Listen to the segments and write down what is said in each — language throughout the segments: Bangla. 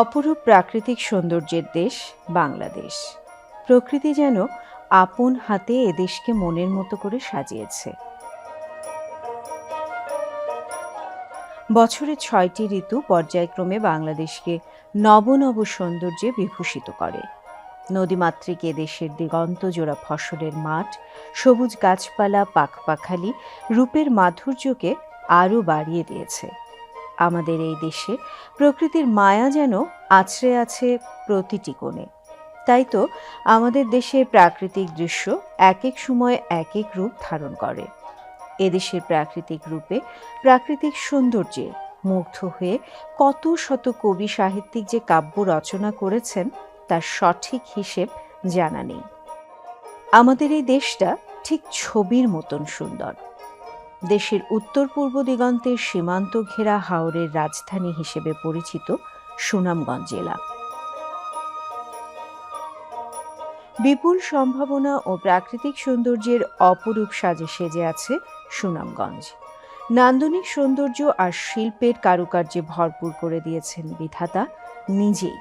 অপরূপ প্রাকৃতিক সৌন্দর্যের দেশ বাংলাদেশ। প্রকৃতি যেন আপন হাতে এদেশকে মনের মতো করে সাজিয়েছে। বছরের ছয়টি ঋতু পর্যায়ক্রমে বাংলাদেশকে নব নব সৌন্দর্যে বিভূষিত করে। নদীমাতৃক এদেশের দিগন্ত জোড়া ফসলের মাঠ, সবুজ গাছপালা পাখপাখালি রূপের মাধুর্যকে আরও বাড়িয়ে দিয়েছে। আমাদের এই দেশে প্রকৃতির মায়া যেন আছড়ে আছে প্রতিটি কোণে। তাই তো আমাদের দেশের প্রাকৃতিক দৃশ্য এক এক সময় এক এক রূপ ধারণ করে। এদেশের প্রাকৃতিক রূপে প্রাকৃতিক সৌন্দর্যে মুগ্ধ হয়ে কত শত কবি সাহিত্যিক যে কাব্য রচনা করেছেন, তার সঠিক হিসেব জানা নেই। আমাদের এই দেশটা ঠিক ছবির মতন সুন্দর। দেশের উত্তর পূর্ব দিগন্তের সীমান্ত ঘেরা হাওরের রাজধানী হিসেবে পরিচিত সুনামগঞ্জ জেলা। বিপুল সম্ভাবনা ও প্রাকৃতিক সৌন্দর্যের অপরূপ সাজে সেজে আছে সুনামগঞ্জ। নান্দনিক সৌন্দর্য আর শিল্পের কারুকার্যে ভরপুর করে দিয়েছেন বিধাতা নিজেই।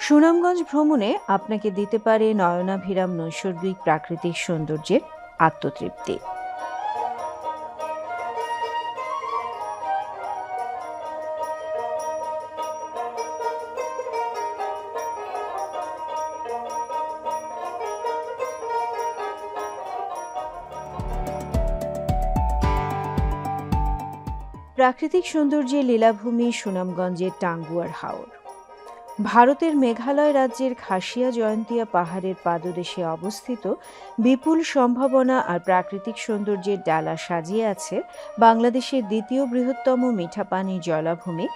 সুনামগঞ্জ ভ্রমণে আপনাকে দিতে পারে নয়নাভিরাম নৈসর্গিক প্রাকৃতিক সৌন্দর্যের আত্মতৃপ্তি। প্রাকৃতিক সৌন্দর্যের লীলাভূমি সুনামগঞ্জের টাঙ্গুয়ার হাওর। ভারতের মেঘালয় রাজ্যের খাসিয়া জয়ন্তিয়া পাহাড়ের পাদদেশে অবস্থিত বিপুল সম্ভাবনা আর প্রাকৃতিক সৌন্দর্যের ডালা সাজিয়ে আছে বাংলাদেশের দ্বিতীয় বৃহত্তম মিঠা পানির জলাভূমি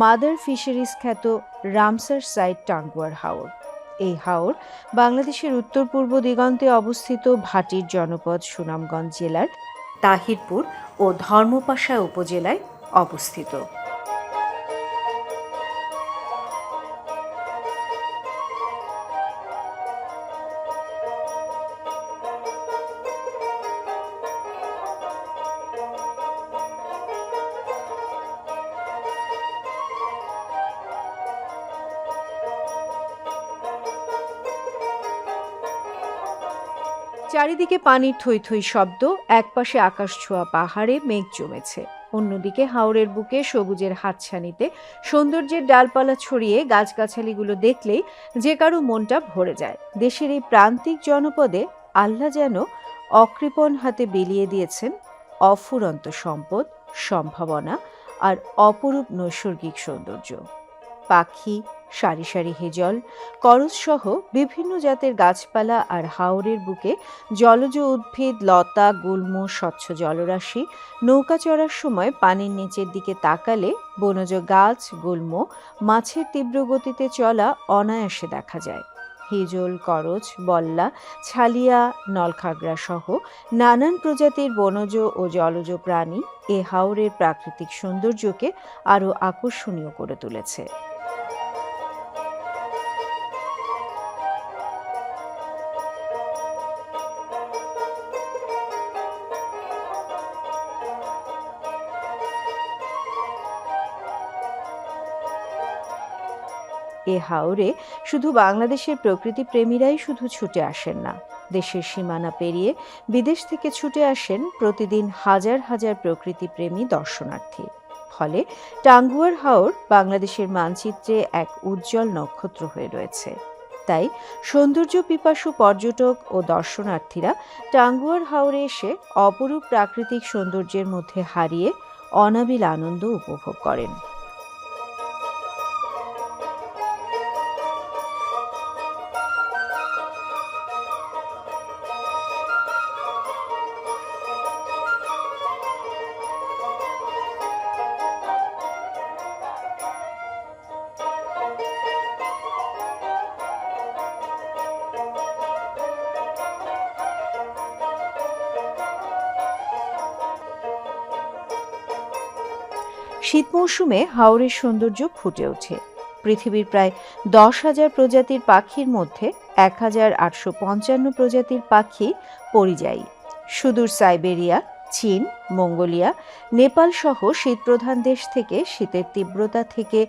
মাদার ফিশারিজ খ্যাত রামসার সাইট টাঙ্গুয়ার হাওর। এই হাওর বাংলাদেশের উত্তর পূর্ব দিগন্তে অবস্থিত ভাটির জনপদ সুনামগঞ্জ জেলার তাহিরপুর ও ধর্মপাশা উপজেলায় অবস্থিত। চারিদিকে পানির থই থই শব্দ একপাশে আকাশ ছোঁয়া পাহাড়ে মেঘ জমেছে। অন্যদিকে হাওড়ের বুকে সবুজের হাতছানিতে সৌন্দর্যের ডালপালা ছড়িয়ে গাছগাছালিগুলো দেখলেই যে কারও মনটা ভরে যায়। দেশের এই প্রান্তিক জনপদে আল্লাহ যেন অকৃপণ হাতে বিলিয়ে দিয়েছেন অফুরন্ত সম্পদ, সম্ভাবনা আর অপরূপ নৈসর্গিক সৌন্দর্য। পাখি সারি সারি হেজল করজসহ বিভিন্ন জাতের গাছপালা আর হাওরের বুকে জলজ উদ্ভিদ, লতা, গুল্ম, স্বচ্ছ জলরাশি, নৌকা চড়ার সময় পানির নিচের দিকে তাকালে বনজ গাছ, গুল্ম, মাছের তীব্র গতিতে চলা অনায়াসে দেখা যায়। হেজল করচ বল্লা, ছালিয়া, নলখাগড়া সহ নানান প্রজাতির বনজ ও জলজ প্রাণী এ হাওরের প্রাকৃতিক সৌন্দর্যকে আরও আকর্ষণীয় করে তুলেছে। এ হাওরে শুধু বাংলাদেশের প্রকৃতি প্রেমীরাই শুধু ছুটে আসেন না, দেশের সীমানা পেরিয়ে বিদেশ থেকে ছুটে আসেন প্রতিদিন হাজার হাজার প্রকৃতি প্রেমী দর্শনার্থী। ফলে টাঙ্গুয়ার হাওর বাংলাদেশের মানচিত্রে এক উজ্জ্বল নক্ষত্র হয়ে রয়েছে। তাই সৌন্দর্য পিপাসু পর্যটক ও দর্শনার্থীরা টাঙ্গুয়ার হাওরে এসে অপরূপ প্রাকৃতিক সৌন্দর্যের মধ্যে হারিয়ে অনাবিল আনন্দ উপভোগ করেন। শীত মৌসুমে হাওরের সৌন্দর্য ফুটে ওঠে। পৃথিবীর প্রায় দশ হাজার প্রজাতির পাখির মধ্যে এক হাজার আটশো পঞ্চান্ন প্রজাতির পাখি পরিযায়ী। সুদূর সাইবেরিয়া, চীন, মঙ্গোলিয়া, নেপাল সহ শীতপ্রধান দেশ থেকে শীতের তীব্রতা থেকে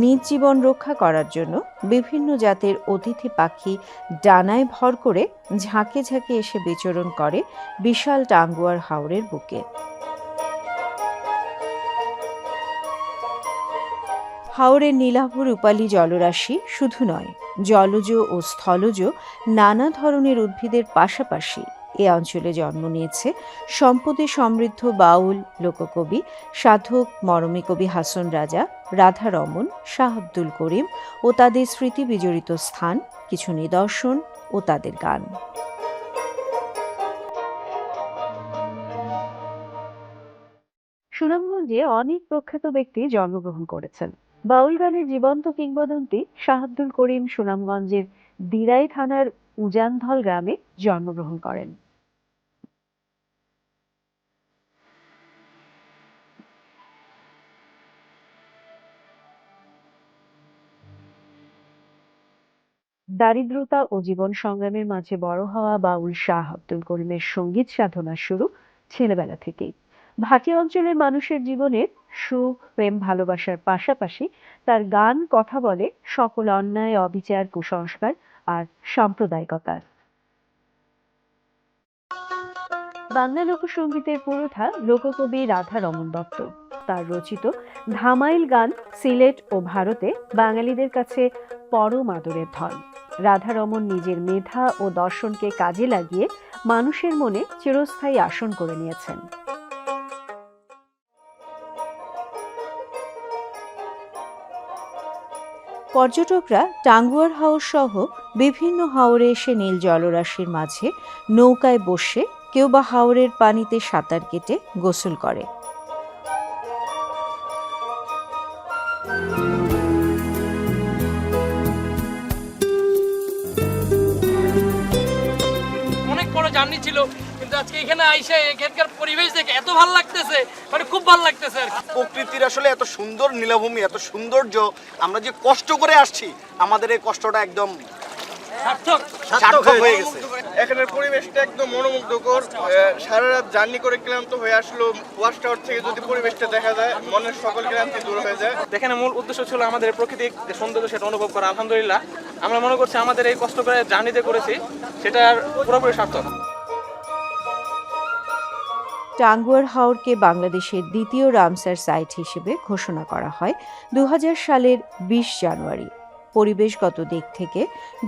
নিজ জীবন রক্ষা করার জন্য বিভিন্ন জাতের অতিথি পাখি ডানায় ভর করে ঝাঁকে ঝাঁকে এসে বিচরণ করে বিশাল টাঙ্গুয়ার হাওরের বুকে। হাওরের নীলাভ রূপালী জলরাশি শুধু নয়, জলজ ও স্থলজ নানা ধরনের উদ্ভিদের পাশাপাশি এ অঞ্চলে জন্ম নিয়েছে সম্পদে সমৃদ্ধ বাউল, লোককবি, সাধক, মরমী কবি হাসন রাজা, রাধারমন, শাহ আব্দুল করিম ও তাদের স্মৃতি বিজড়িত স্থান, কিছু নিদর্শন ও তাদের গান। সুনামগঞ্জে অনেক প্রখ্যাত ব্যক্তি জন্মগ্রহণ করেছেন। বাউল গানের জীবন্ত কিংবদন্তি শাহ আব্দুল করিম সুনামগঞ্জের দিরাই থানার উজানধল গ্রামে জন্মগ্রহণ করেন। দারিদ্রতা ও জীবন সংগ্রামের মাঝে বড় হওয়া বাউল শাহ আব্দুল করিমের সংগীত সাধনা শুরু ছেলেবেলা থেকেই। ভাটি অঞ্চলের মানুষের জীবনের সুখ, প্রেম, ভালোবাসার পাশাপাশি তার গান, কথা বলে সকল অন্যায়, অবিচার, কুসংস্কার আর সাম্প্রদায়িকতার বাংলা লোকসঙ্গীতের পুরোধা লোককবি রাধা রমন দত্ত। তার রচিত ধামাইল গান সিলেট ও ভারতে বাঙালিদের কাছে পরম আদরের ধন। রাধারমন নিজের মেধা ও দর্শনকে কাজে লাগিয়ে মানুষের মনে চিরস্থায়ী আসন করে নিয়েছেন। পর্যটকরা টাঙ্গুয়ার হাওর সহ বিভিন্ন হাওরে এসে নীল জলরাশির মাঝে নৌকায় বসে কেউ বা হাওরের পানিতে সাঁতার কেটে গোসল করে। অনেক বড় জার্নি ছিল। কিন্তু আজকে এখানে আইসে এখানকার পরিবেশ দেখে এত ভালো লাগতেছে মানে খুব ভালো লাগতেছে প্রকৃতির আসলে এত সুন্দর নীলাভূমি এত সৌন্দর্য আমরা যে কষ্ট করে আসছি আমাদের এই কষ্টটা একদম সার্থক। সার্থক হয়ে গেছে। এখানের পরিবেশটা একদম মনোমুগ্ধকর। সারা রাত জার্নি করে ক্লান্ত হয়ে আসলো ওয়াশ টাওয়ার থেকে যদি পরিবেশটা দেখা যায় মনের সকল ক্লান্তি দূর হয়ে যায়। এখানে মূল উদ্দেশ্য ছিল আমাদের প্রকৃতিক যে সৌন্দর্য সেটা অনুভব করা আলহামদুলিল্লাহ। আমরা মনে করছি আমাদের এই কষ্ট করে জার্নিতে করেছি সেটার পুরোপুরি সার্থক। টাঙ্গুয়ার হাওরকে বাংলাদেশের দ্বিতীয় রামসার সাইট হিসেবে ঘোষণা করা হয় দু হাজার সালের বিশ জানুয়ারি। পরিবেশগত দিক থেকে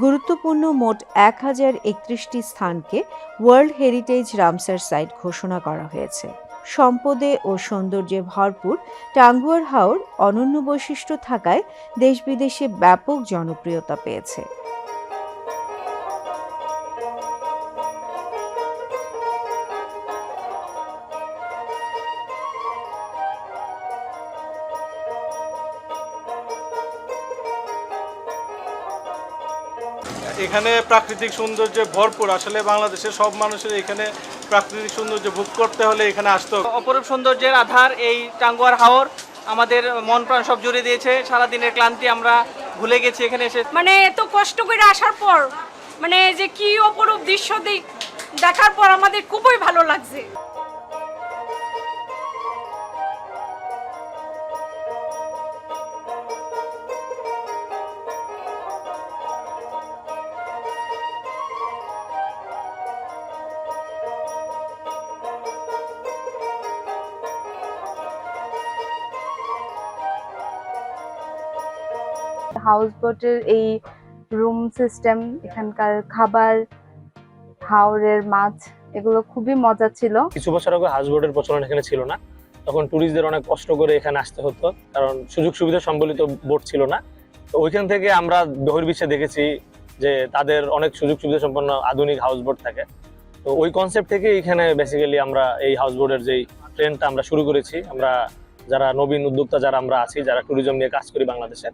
গুরুত্বপূর্ণ মোট এক হাজার একত্রিশটি স্থানকে ওয়ার্ল্ড হেরিটেজ রামসার সাইট ঘোষণা করা হয়েছে। সম্পদে ও সৌন্দর্যে ভরপুর টাঙ্গুয়ার হাওর অনন্য বৈশিষ্ট্য থাকায় দেশ বিদেশে ব্যাপক জনপ্রিয়তা পেয়েছে। এখানে প্রাকৃতিক সৌন্দর্যে ভরপুর। আসলে বাংলাদেশের সব মানুষের এখানে প্রাকৃতিক সৌন্দর্য ভোগ করতে হলে এখানে আসতে হবে। অপরূপ সৌন্দর্যের আধার এই টাঙ্গুয়ার হাওর। আমাদের মন প্রাণ সব জুড়ে দিয়েছে। সারাদিনের ক্লান্তি আমরা ভুলে গেছি এখানে এসে। মানে এত কষ্ট করে আসার পর মানে যে কি অপরূপ দৃশ্য দেখ- দেখার পর আমাদের খুবই ভালো লাগছে। হাউস বোটের এই রুম সিস্টেম, এখানকার খাবার, হাওরের মাছ, এগুলো খুবই মজা ছিল। কিছু বছর আগে হাউসবোটের প্রচলন এখানে ছিল না। তখন ট্যুরিস্টদের অনেক কষ্ট করে এখানে আসতে হতো, কারণ সুযোগ সুবিধা সম্বলিত বোট ছিল না। ওইখান থেকে আমরা বহির্বিশ্বে দেখেছি যে তাদের অনেক সুযোগ সুবিধা সম্পন্ন আধুনিক হাউসবোট থাকে। তো ওই কনসেপ্ট থেকে এখানে বেসিক্যালি আমরা এই হাউস হাউসবোটের যেই ট্রেনটা আমরা শুরু করেছি। আমরা যারা নবীন উদ্যোক্তা, যারা আমরা আছি, যারা ট্যুরিজম নিয়ে কাজ করি বাংলাদেশে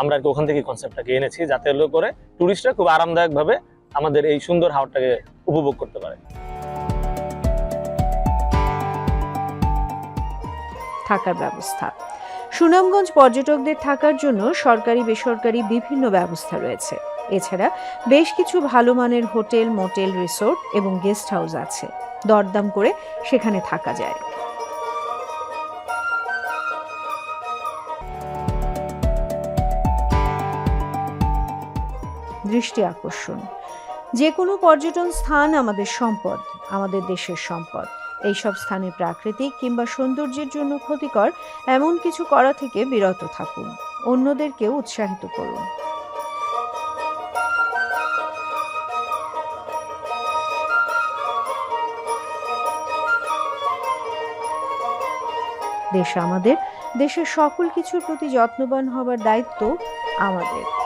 আমরা আর কি ওখান থেকে কনসেপ্টটাকে এনেছি যাতে হলো করে ট্যুরিস্টরা খুব আরামদায়ক ভাবে আমাদের এই সুন্দর হাওরটাকে উপভোগ করতে পারে। থাকার ব্যবস্থা। সুনামগঞ্জ পর্যটকদের থাকার জন্য সরকারি, বেসরকারি বিভিন্ন ব্যবস্থা রয়েছে। এছাড়া বেশ কিছু ভালো মানের হোটেল, মোটেল, রিসোর্ট এবং গেস্ট হাউস আছে। দরদাম করে সেখানে থাকা যায়। দৃষ্টি আকর্ষণ। যে কোনো পর্যটন স্থান আমাদের সম্পদ, আমাদের দেশের সম্পদ। এইসব স্থানে প্রাকৃতিক কিংবা সৌন্দর্যের জন্য ক্ষতিকর এমন কিছু করা থেকে বিরত থাকুন। অন্যদেরকেও উৎসাহিত করুন। দেশ আমাদের, দেশের সকল কিছুর প্রতি যত্নবান হবার দায়িত্ব আমাদের।